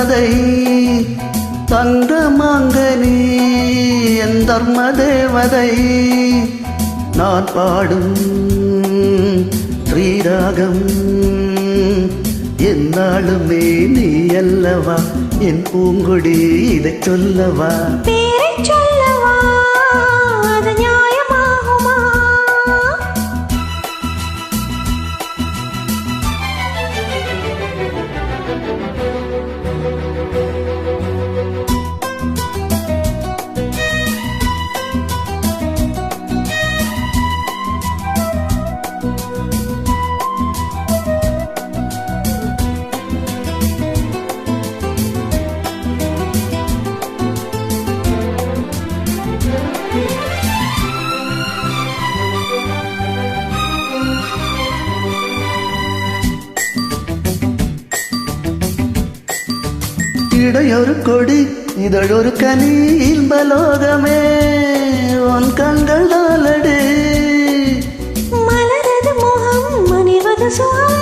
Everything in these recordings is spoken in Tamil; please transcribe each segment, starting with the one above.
தர்ம தந்த மாங்கனி என் தர்ம தேவதை நான் பாடும் ஸ்ரீராகம். என்னாலுமே நீ அல்லவா? என் பூங்குடி இதை சொல்லவா? இடையொரு கொடி இதழொரு கனி இன்பலோகமே உன் கண்கள் நாளடு மலரது முகம் மணிவது சுகம்.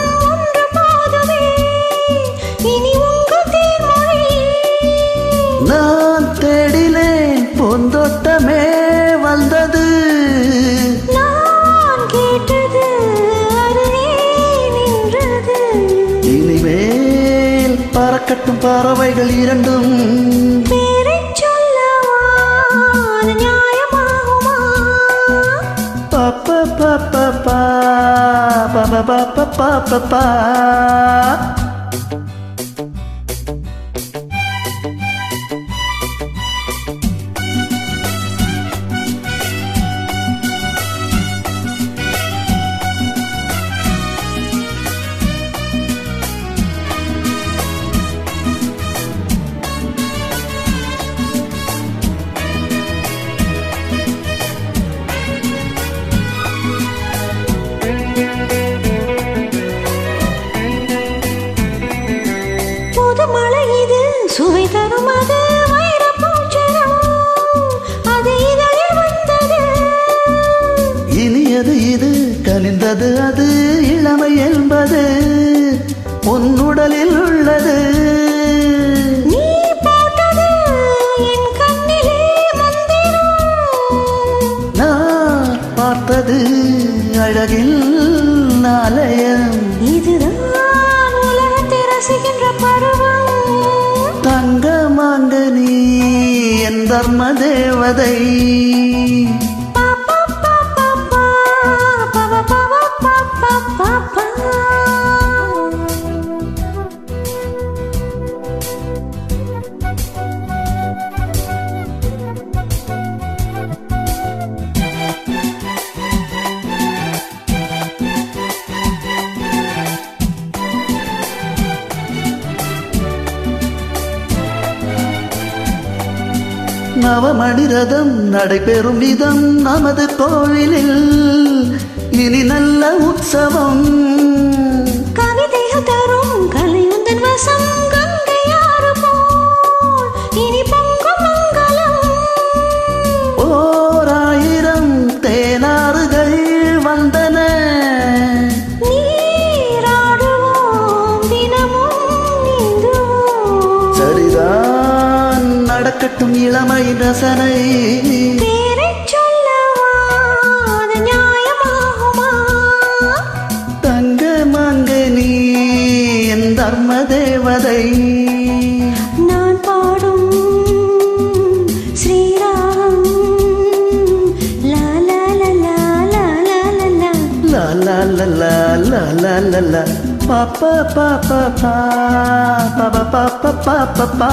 பறக்கட்டும் பறவைகள் இரண்டும் பாப்பா பாப்பா பாப்பா பாப்பா பாப்பா உன் உடலில் உள்ளது நான் பார்த்தது அழகில் நாலயம் இதுதான் உலகத்தை ரசிக்கின்ற பருவம். தங்க மாங்க நீ என் தர்ம தேவதை. நவமணிரதம் நடைபெறும் விதம் நமது கோவிலில் இனி நல்ல உற்சவம். இளமை ரசனை தங்க மாங்க நீ என் தர்ம தேவதை நான் பாடும் ஸ்ரீராம் லா லா லா லா லா லா லா லா லா லா லா லா பா பா பா பா பா பா பா பா